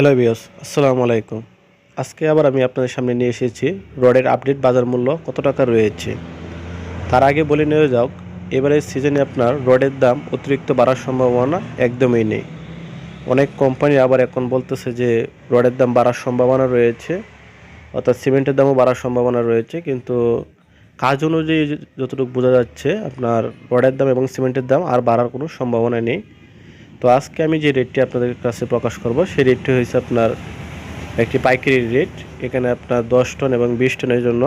Hello বিয়স আসসালামু আলাইকুম। আজকে আবার আমি আপনাদের সামনে নিয়ে এসেছি রডের আপডেট বাজার মূল্য কত টাকা রয়েছে। তার আগে বলে নিয়ে যাক, এবারের সিজনে আপনার রডের দাম অতিরিক্ত বাড়ার সম্ভাবনা একদমই নেই। অনেক কোম্পানি আবার এখন বলতেছে যে রডের দাম বাড়ার সম্ভাবনা রয়েছে, অর্থাৎ সিমেন্টের দামও বাড়ার সম্ভাবনা রয়েছে, কিন্তু কাজ অনুযায়ী যতটুকু বোঝা যাচ্ছে, আপনার রডের দাম এবং সিমেন্টের দাম আর বাড়ার কোনো সম্ভাবনা নেই। তো আজকে আমি যে রেটটি আপনাদের কাছে প্রকাশ করব, সেই রেটটি হয়েছে আপনার একটি পাইকারি রেট এখানে আপনার দশ টন এবং বিশ টনের জন্য।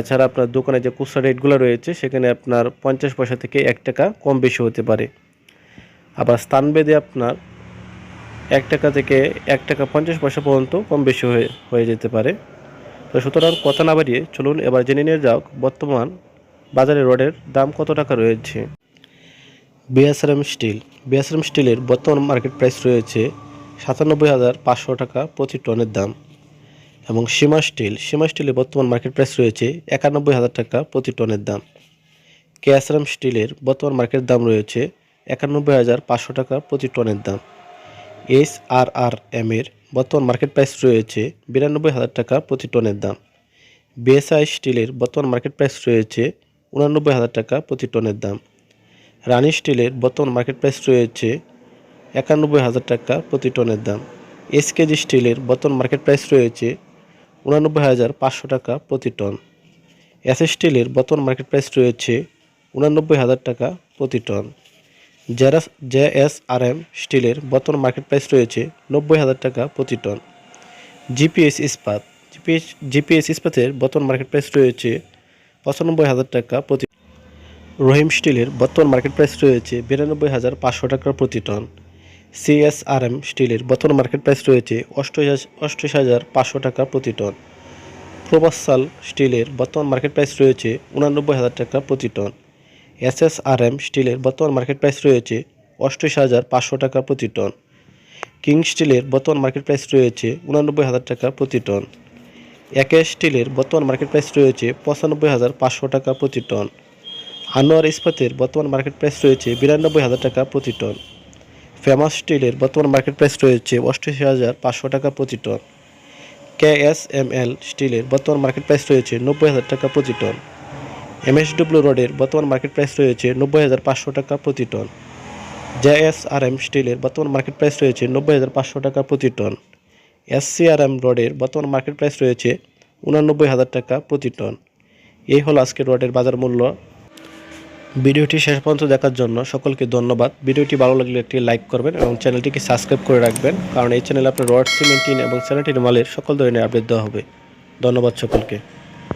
এছাড়া আপনার দোকানে যে খুচরা রেটগুলো রয়েছে, সেখানে আপনার পঞ্চাশ পয়সা থেকে এক টাকা কম বেশি হতে পারে। আবার স্থানভেদে আপনার এক টাকা থেকে এক টাকা পঞ্চাশ পয়সা পর্যন্ত কম বেশি হয়ে হয়ে যেতে পারে। তো সুতরাং কথা না বাড়িয়ে চলুন, এবার জেনে নিয়ে যাক বর্তমান বাজারে রডের দাম কত টাকা রয়েছে। বিএসআরএম স্টিল বিএসআরএম স্টিলের বর্তমান মার্কেট প্রাইস রয়েছে সাতানব্বই হাজার পাঁচশো টাকা প্রতি টনের দাম এবং সীমা স্টিল, সীমা স্টিলের বর্তমান মার্কেট প্রাইস রয়েছে একানব্বই হাজার টাকা প্রতি টনের দাম। কেএসআরএম স্টিলের বর্তমান মার্কেট দাম রয়েছে একানব্বই হাজার পাঁচশো টাকা প্রতি টনের দাম। এস আর আর এম এর বর্তমান মার্কেট প্রাইস রয়েছে বিরানব্বই হাজার টাকা প্রতি টনের দাম। বিএসআই স্টিলের বর্তমান মার্কেট প্রাইস রয়েছে উনানব্বই হাজার টাকা প্রতি টনের দাম। রানি স্টিলের বর্তমান মার্কেট প্রাইস রয়েছে একানব্বই হাজার টাকা প্রতি টনের দাম। এসকেজি স্টিলের বর্তমান মার্কেট প্রাইস রয়েছে উনানব্বই হাজার পাঁচশো টাকা প্রতি টন। এস স্টিলের বর্তমান মার্কেট প্রাইস রয়েছে উনানব্বই হাজার টাকা প্রতি টন। জেরাস জে এস আর এম স্টিলের বর্তমান মার্কেট প্রাইস রয়েছে নব্বই হাজার টাকা প্রতি টন। জিপিএস ইস্পাত জিপিএস জিপিএস ইস্পাতের বর্তমান মার্কেট প্রাইস রয়েছে পঁচানব্বই হাজার টাকা প্রতি রহিম স্টিলের বর্তমান মার্কেট প্রাইস রয়েছে বিরানব্বই হাজার পাঁচশো টাকা প্রতি টন। সিএসআরএম স্টিলের বর্তমান মার্কেট প্রাইস রয়েছে অষ্টআশি হাজার পাঁচশো টাকা প্রতি টন। প্রবাসাল স্টিলের বর্তমান মার্কেট প্রাইস রয়েছে উনানব্বই হাজার টাকা প্রতি টন। এসএসআরএম স্টিলের বর্তমান মার্কেট প্রাইস রয়েছে অষ্টআশি হাজার পাঁচশো টাকা প্রতি টন। কিং স্টিলের বর্তমান মার্কেট প্রাইস রয়েছে উনানব্বই হাজার টাকা প্রতি টন। একে স্টিলের বর্তমান মার্কেট প্রাইস রয়েছে পঁচানব্বই হাজার পাঁচশো টাকা প্রতি টন। আনোয়ার ইস্পাতের বর্তমান মার্কেট প্রাইস রয়েছে বিরানব্বই হাজার টাকা প্রতি টন ফেমাস স্টিলের বর্তমান মার্কেট প্রাইস রয়েছে অষ্টাশি হাজার পাঁচশো টাকা প্রতি টন কে এস এম এল স্টিলের বর্তমান মার্কেট প্রাইস রয়েছে নব্বই হাজার টাকা প্রতি টন এমএসডব্লিউ রোডের বর্তমান মার্কেট প্রাইস রয়েছে নব্বই হাজার পাঁচশো টাকা প্রতি টন জে এস আর এম স্টিলের বর্তমান মার্কেট প্রাইস রয়েছে নব্বই হাজার পাঁচশো টাকা প্রতি টন এস সি আর এম রোডের বর্তমান মার্কেট প্রাইস রয়েছে উনানব্বই হাজার টাকা প্রতি টন এই হলো আজকের রডের বাজার মূল্য। ভিডিওটি শেষ পর্যন্ত দেখার জন্য সকলকে ধন্যবাদ। ভিডিওটি ভালো লাগলে একটি লাইক করবেন এবং চ্যানেলটিকে সাবস্ক্রাইব করে রাখবেন, কারণ এই চ্যানেলে আপনার রড সিমেন্টিন এবং স্যানিটারি মালের সকল ধরনের আপডেট দেওয়া হবে। ধন্যবাদ সকলকে।